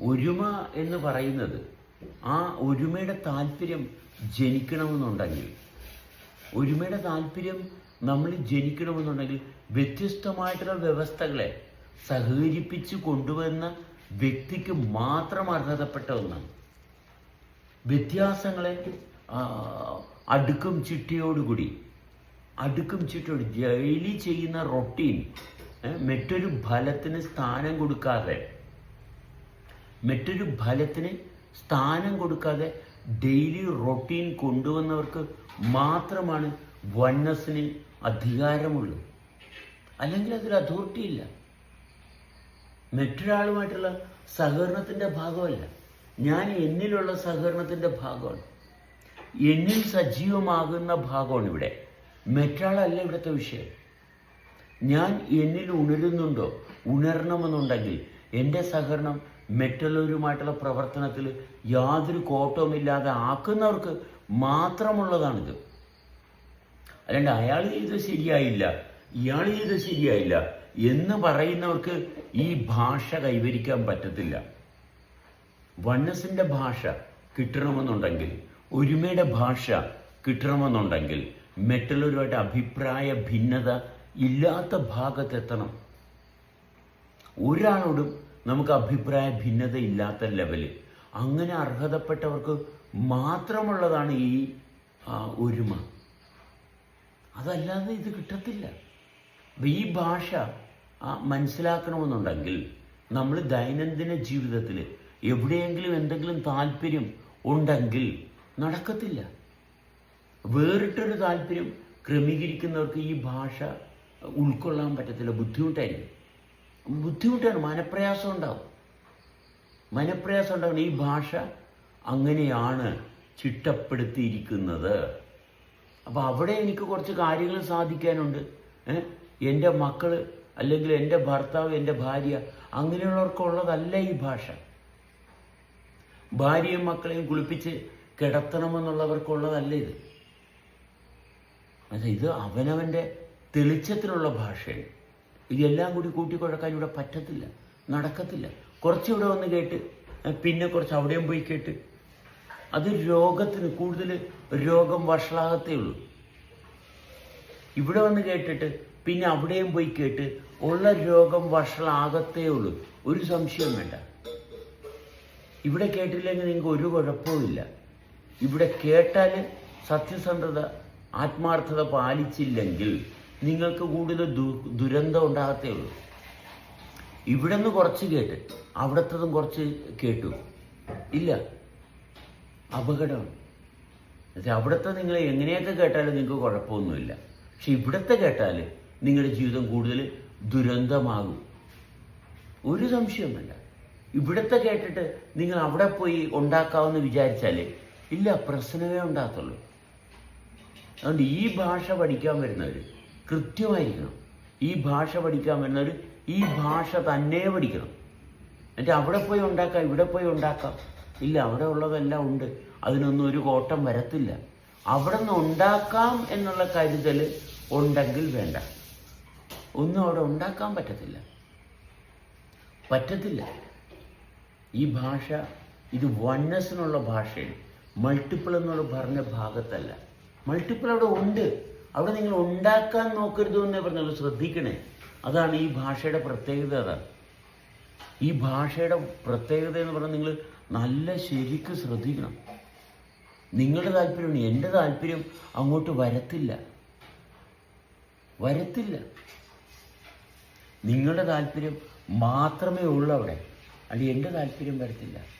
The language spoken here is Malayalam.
ഒരുമ എന്ന് പറയുന്നത് ആ ഒരുമയുടെ താല്പര്യം ജനിക്കണമെന്നുണ്ടെങ്കിൽ ഒരുമയുടെ താല്പര്യം നമ്മൾ ജനിക്കണമെന്നുണ്ടെങ്കിൽ വ്യത്യസ്തമായിട്ടുള്ള വ്യവസ്ഥകളെ സഹകരിപ്പിച്ച് കൊണ്ടുവന്ന വ്യക്തിക്ക് മാത്രം അർഹതപ്പെട്ട ഒന്നാണ്. വ്യത്യാസങ്ങളെ അടുക്കും ചിട്ടയോടുകൂടി അടുക്കും ചിട്ടയോട് ജയിലി ചെയ്യുന്ന റൊട്ടീൻ മറ്റൊരു ഫലത്തിന് സ്ഥാനം കൊടുക്കാതെ മറ്റൊരു ഫലത്തിന് സ്ഥാനം കൊടുക്കാതെ ഡെയിലി റൊട്ടീൻ കൊണ്ടുവന്നവർക്ക് മാത്രമാണ് വണ്ണസിന് അധികാരമുള്ളൂ അല്ലെങ്കിൽ അതിൽ അതോറിറ്റി ഇല്ല. മറ്റൊരാളുമായിട്ടുള്ള സഹകരണത്തിന്റെ ഭാഗമല്ല. ഞാൻ എന്നിലുള്ള സഹകരണത്തിന്റെ ഭാഗമാണ്. എന്നിൽ സജീവമാകുന്ന ഭാഗമാണ് ഇവിടെ. മറ്റാളല്ല ഇവിടുത്തെ വിഷയം. ഞാൻ എന്നിൽ ഉണരുന്നുണ്ടോ? ഉണരണമെന്നുണ്ടെങ്കിൽ എന്റെ സഹകരണം മറ്റുള്ളവരുമായിട്ടുള്ള പ്രവർത്തനത്തിൽ യാതൊരു കോട്ടവുമില്ലാതെ ആക്കുന്നവർക്ക് മാത്രമുള്ളതാണിത്. അല്ലാണ്ട് അയാൾ ചെയ്ത് ശരിയായില്ല ഇയാൾ ചെയ്ത് ശരിയായില്ല എന്ന് പറയുന്നവർക്ക് ഈ ഭാഷ കൈവരിക്കാൻ പറ്റത്തില്ല. വണ്ണസിന്റെ ഭാഷ കിട്ടണമെന്നുണ്ടെങ്കിൽ ഒരുമയുടെ ഭാഷ കിട്ടണമെന്നുണ്ടെങ്കിൽ മറ്റുള്ളവരുമായിട്ട് അഭിപ്രായ ഭിന്നത ഇല്ലാത്ത ഭാഗത്തെത്തണം. ഒരാളോടും നമുക്ക് അഭിപ്രായ ഭിന്നത ഇല്ലാത്ത ലെവൽ അങ്ങനെ അർഹതപ്പെട്ടവർക്ക് മാത്രമുള്ളതാണ് ഈ ഒരുമ. അതല്ലാതെ ഇത് കിട്ടത്തില്ല. ഈ ഭാഷ മനസ്സിലാക്കണമെന്നുണ്ടെങ്കിൽ നമ്മൾ ദൈനംദിന ജീവിതത്തിൽ എവിടെയെങ്കിലും എന്തെങ്കിലും താല്പര്യം ഉണ്ടെങ്കിൽ നടക്കത്തില്ല. വേറിട്ടൊരു താല്പര്യം ക്രമീകരിക്കുന്നവർക്ക് ഈ ഭാഷ ഉൾക്കൊള്ളാൻ പറ്റത്തില്ല. ബുദ്ധിമുട്ടായിരിക്കും. ബുദ്ധിമുട്ടാണ്. മനപ്രയാസം ഉണ്ടാവും. മനപ്രയാസം ഉണ്ടാവും ഈ ഭാഷ അങ്ങനെയാണ് ചിട്ടപ്പെടുത്തിയിരിക്കുന്നത്. അപ്പോൾ അവിടെ എനിക്ക് കുറച്ച് കാര്യങ്ങൾ സാധിക്കാനുണ്ട്? എന്റെ മക്കൾ അല്ലെങ്കിൽ എന്റെ ഭർത്താവ് എന്റെ ഭാര്യ അങ്ങനെയുള്ളവർക്കുള്ളതല്ല ഈ ഭാഷ. ഭാര്യയും മക്കളെയും കുളിപ്പിച്ച് കിടത്തണമെന്നുള്ളവർക്കുള്ളതല്ല ഇത്. അത് ഇത് അവനവന്റെ തെളിച്ചത്തിലുള്ള ഭാഷയാണ്. ഇതെല്ലാം കൂടി കൂട്ടിക്കുഴക്കാൻ ഇവിടെ പറ്റത്തില്ല നടക്കത്തില്ല. കുറച്ച് ഇവിടെ വന്ന് കേട്ട് പിന്നെ കുറച്ച് അവിടെയും പോയി കേട്ട്. അത് രോഗത്തിന് കൂടുതൽ രോഗം വഷളാകത്തേ ഉള്ളൂ. ഇവിടെ വന്ന് കേട്ടിട്ട് പിന്നെ അവിടെയും പോയി കേട്ട് ഉള്ള രോഗം വഷളാകത്തേ ഉള്ളൂ. ഒരു സംശയം വേണ്ട. ഇവിടെ കേട്ടില്ലെങ്കിൽ നിങ്ങൾക്ക് ഒരു കുഴപ്പവുമില്ല ഇവിടെ കേട്ടാൽ സത്യസന്ധത ആത്മാർത്ഥത പാലിച്ചില്ലെങ്കിൽ നിങ്ങൾക്ക് കൂടുതൽ ദു- ദുരന്തം ഉണ്ടാകത്തേ ഉള്ളൂ. ഇവിടെ നിന്ന് കുറച്ച് കേട്ട് അവിടത്തതും കുറച്ച് കേട്ടു. ഇല്ല. അപകടമാണ്. അവിടുത്തെ നിങ്ങൾ എങ്ങനെയൊക്കെ കേട്ടാലും നിങ്ങൾക്ക് കുഴപ്പമൊന്നുമില്ല. പക്ഷെ ഇവിടുത്തെ കേട്ടാൽ നിങ്ങളുടെ ജീവിതം കൂടുതൽ ദുരന്തമാകും. ഒരു സംശയമല്ല. ഇവിടുത്തെ കേട്ടിട്ട് നിങ്ങൾ അവിടെ പോയി ഉണ്ടാക്കാമെന്ന് വിചാരിച്ചാൽ ഇല്ല പ്രശ്നമേ ഉണ്ടാകത്തുള്ളൂ. അതുകൊണ്ട് ഈ ഭാഷ പഠിക്കാൻ വരുന്നവർ കൃത്യമായിരിക്കണം. ഈ ഭാഷ പഠിക്കാൻ വരുന്നവർ ഈ ഭാഷ തന്നെ പഠിക്കണം. എന്നിട്ട് അവിടെ പോയി ഉണ്ടാക്കാം ഇവിടെ പോയി ഉണ്ടാക്കാം. ഇല്ല അവിടെ ഉള്ളതെല്ലാം ഉണ്ട്. അതിനൊന്നും ഒരു കോട്ടം വരത്തില്ല. അവിടെ നിന്ന് ഉണ്ടാക്കാം എന്നുള്ള കരുതൽ ഉണ്ടെങ്കിൽ വേണ്ട. ഒന്നും അവിടെ ഉണ്ടാക്കാൻ പറ്റത്തില്ല. പറ്റത്തില്ല. ഈ ഭാഷ ഇത് വണ്ണസിനുള്ള ഭാഷയാണ്. മൾട്ടിപ്പിൾ എന്നുള്ള പറഞ്ഞ ഭാഗത്തല്ല. മൾട്ടിപ്പിൾ അവിടെ ഉണ്ട്. അവിടെ നിങ്ങൾ ഉണ്ടാക്കാൻ നോക്കരുത് എന്നേ പറഞ്ഞത് ശ്രദ്ധിക്കണേ. അതാണ് ഈ ഭാഷയുടെ പ്രത്യേകത അതാണ് ഈ ഭാഷയുടെ പ്രത്യേകത എന്ന് പറഞ്ഞാൽ നിങ്ങൾ നല്ല ശരിക്ക് ശ്രദ്ധിക്കണം. നിങ്ങളുടെ താല്പര്യമാണ് എന്റെ താല്പര്യം അങ്ങോട്ട് വരത്തില്ല. വരത്തില്ല. നിങ്ങളുടെ താല്പര്യം മാത്രമേ ഉള്ളൂ അവിടെ. അല്ല എന്റെ താല്പര്യം വരത്തില്ല.